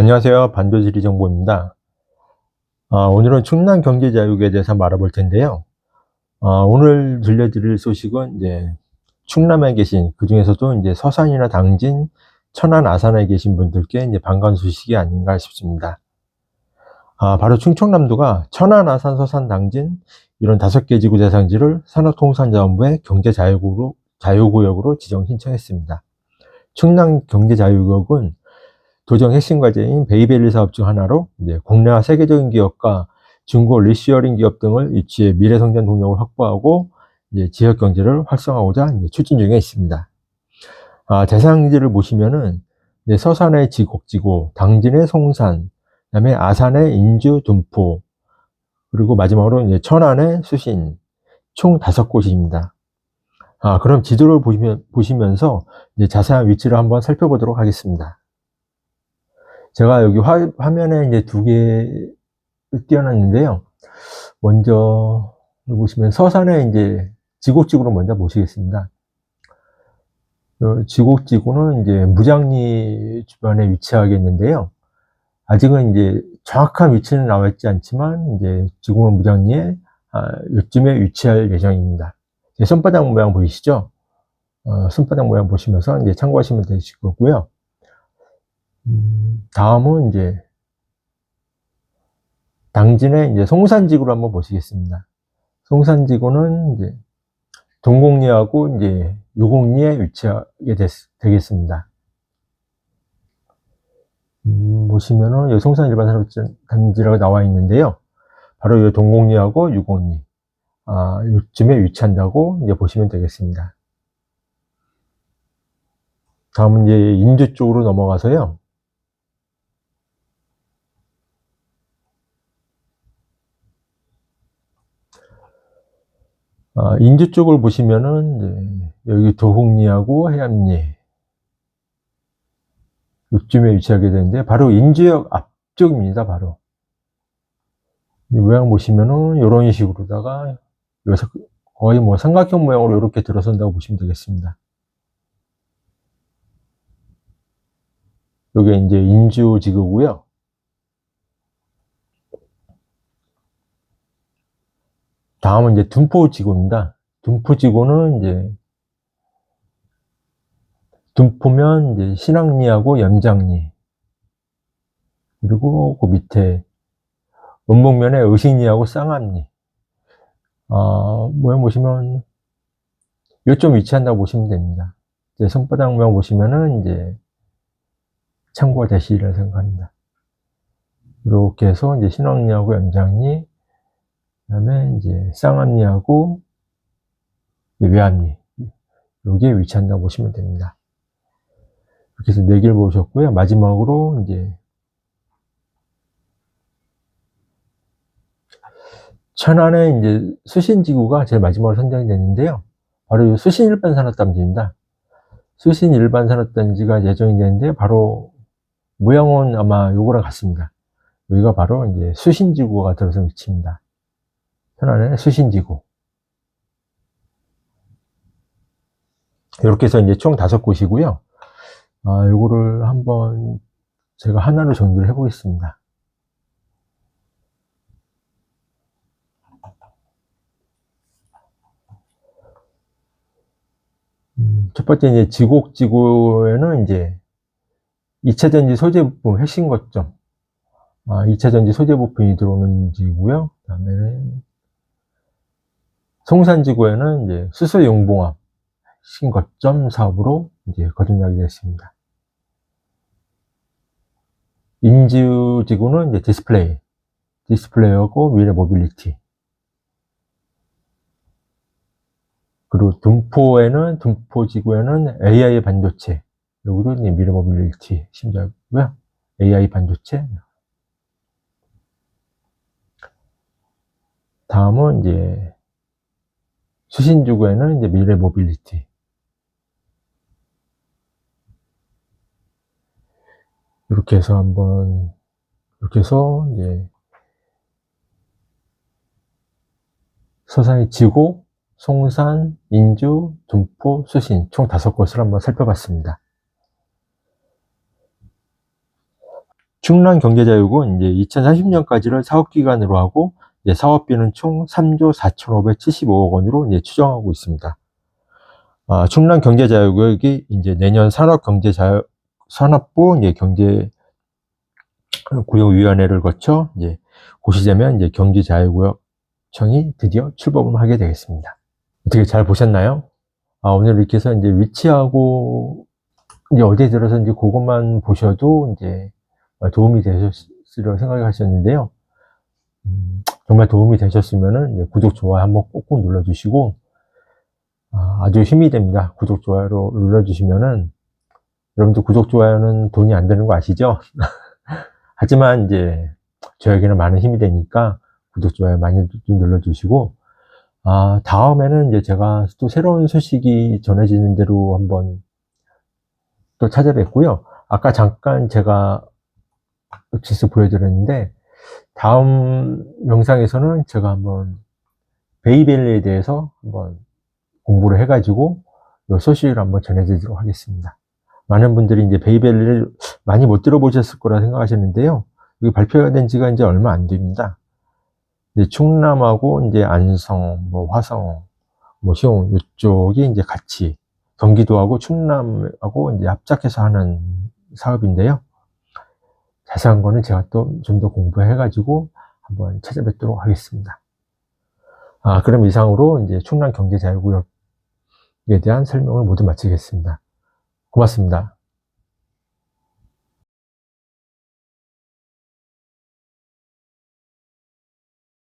안녕하세요. 반도지리 정보입니다. 아, 오늘은 충남 경제자유국에 대해서 알아볼 텐데요. 아, 오늘 들려드릴 소식은 이제 충남에 계신 그 중에서도 이제 서산이나 당진, 천안, 아산에 계신 분들께 이제 반가운 소식이 아닌가 싶습니다. 아, 바로 충청남도가 천안, 아산, 서산, 당진 이런 다섯 개 지구 대상지를 산업통상자원부의 경제자유구로 자유구역으로 지정 신청했습니다. 충남 경제자유구역은 도정 핵심 과제인 베이벨리 사업 중 하나로 이제 국내와 세계적인 기업과 중고 리시어링 기업 등을 유치해 미래 성장 동력을 확보하고 이제 지역 경제를 활성화하고자 이제 추진 중에 있습니다. 아, 대상지를 보시면은 이제 서산의 지곡지구, 당진의 송산, 그다음에 아산의 인주, 둔포, 그리고 마지막으로 이제 천안의 수신, 총 다섯 곳입니다. 아, 그럼 지도를 보시면, 보시면서 이제 자세한 위치를 한번 살펴보도록 하겠습니다. 제가 여기 화, 화면에 이제 두 개 띄워놨는데요. 먼저 보시면 서산에 이제 지곡지구로 먼저 보시겠습니다. 어, 지곡지구는 이제 무장리 주변에 위치하겠는데요. 아직은 이제 정확한 위치는 나와 있지 않지만 이제 지구문 무장리에 아, 요쯤에 위치할 예정입니다. 제 손바닥 모양 보이시죠? 어, 손바닥 모양 보시면서 이제 참고하시면 되실 거고요. 음, 다음은 이제 당진의 이제 송산지구를 한번 보시겠습니다. 송산지구는 이제 동곡리하고 이제 유곡리에 위치하게 됐, 되겠습니다. 음, 보시면은 여기 송산 일반 산업단지라고 나와 있는데요. 바로 이 동곡리하고 유곡리, 아, 요쯤에 위치한다고 이제 보시면 되겠습니다. 다음은 이제 인주 쪽으로 넘어가서요. 아, 인주 쪽을 보시면은 여기 도곡리하고 해암리 이쯤에 위치하게 되는데 바로 인주역 앞쪽입니다. 바로 이 모양 보시면은 이런 식으로다가 여기서 거의 뭐 삼각형 모양으로 이렇게 들어선다고 보시면 되겠습니다. 이게 이제 인주 지구고요. 다음은 이제 둔포 지구입니다. 둔포 지구는 이제 둔포면 이제 신앙리하고 염장리 그리고 그 밑에 음목면에 의식리하고 쌍암리 아, 모양 보시면 요점 위치한다고 보시면 됩니다. 이제 손바닥 모양 보시면은 이제 참고가 되시리라 생각합니다. 이렇게 해서 이제 신앙리하고 염장리 그 다음에 이제 쌍암리하고 외암리 여기에 위치한다고 보시면 됩니다. 이렇게 해서 네 개를 보셨고요. 마지막으로 이제 천안에 이제 수신지구가 제일 마지막으로 선정이 됐는데요. 바로 이 수신 일반 산업단지입니다. 수신 일반 산업단지가 예정이 되는데 바로 모양은 아마 요거랑 같습니다. 여기가 바로 이제 수신지구가 들어선 위치입니다. 천안의 수신지구. 이렇게 해서 이제 총 다섯 곳이고요. 아, 요거를 한번 제가 하나로 정리를 해보겠습니다. 음, 첫 번째 이제 지곡지구에는 이제 2차 전지 소재 부품 핵심 거점, 아, 2차 전지 소재 부품이 들어오는 지구고요. 그다음에는 송산지구에는 이제 수소 용봉합 핵심 거점 사업으로 이제 거듭나게 됐습니다. 인주지구는 이제 디스플레이, 디스플레이하고 미래 모빌리티. 그리고 둔포에는, 둔포지구에는 AI 반도체, 여기도 이제 미래 모빌리티 심자고요. AI 반도체. 다음은 이제 수신지구에는 이제 미래 모빌리티. 이렇게 해서 한번 이렇게 해서 이제 서산이 지고, 송산, 인주, 둔포, 수신 총 다섯 곳을 한번 살펴봤습니다. 충남 경제자유국은 이제 2030년까지를 사업기간으로 하고 이제 사업비는 총 3조 4,575억 원으로 이제 추정하고 있습니다. 아, 충남 경제자유구역이 이제 내년 산업경제자유 산업부 이제 경제 구역위원회를 거쳐 이제 고시되면 이제 경제자유구역청이 드디어 출범을 하게 되겠습니다. 어떻게 잘 보셨나요? 아, 오늘 이렇게 해서 이제 위치하고 이제 어디에 들어서 이제 그것만 보셔도 이제 도움이 되셨으리라 생각하셨는데요. 음, 정말 도움이 되셨으면은 이제 구독, 좋아요 한번 꼭꼭 눌러주시고, 아, 아주 힘이 됩니다. 구독, 좋아요로 눌러주시면은, 여러분들 구독, 좋아요는 돈이 안 드는 거 아시죠? 하지만 이제 저에게는 많은 힘이 되니까 구독, 좋아요 많이 좀 눌러주시고, 아, 다음에는 이제 제가 또 새로운 소식이 전해지는 대로 한번 또 찾아뵙고요. 아까 잠깐 제가 노티스 보여드렸는데, 다음 영상에서는 제가 한번 베이벨리에 대해서 한번 공부를 해가지고 이 소식을 한번 전해드리도록 하겠습니다. 많은 분들이 이제 베이벨리를 많이 못 들어보셨을 거라 생각하셨는데요. 이게 발표가 된 지가 이제 얼마 안 됩니다. 이제 충남하고 이제 안성, 뭐 화성, 뭐 시흥 이쪽이 이제 같이 경기도하고 충남하고 이제 합작해서 하는 사업인데요. 자세한 거는 제가 또 좀 더 공부해가지고 한번 찾아뵙도록 하겠습니다. 아, 그럼 이상으로 이제 충남 경제자유구역에 대한 설명을 모두 마치겠습니다. 고맙습니다.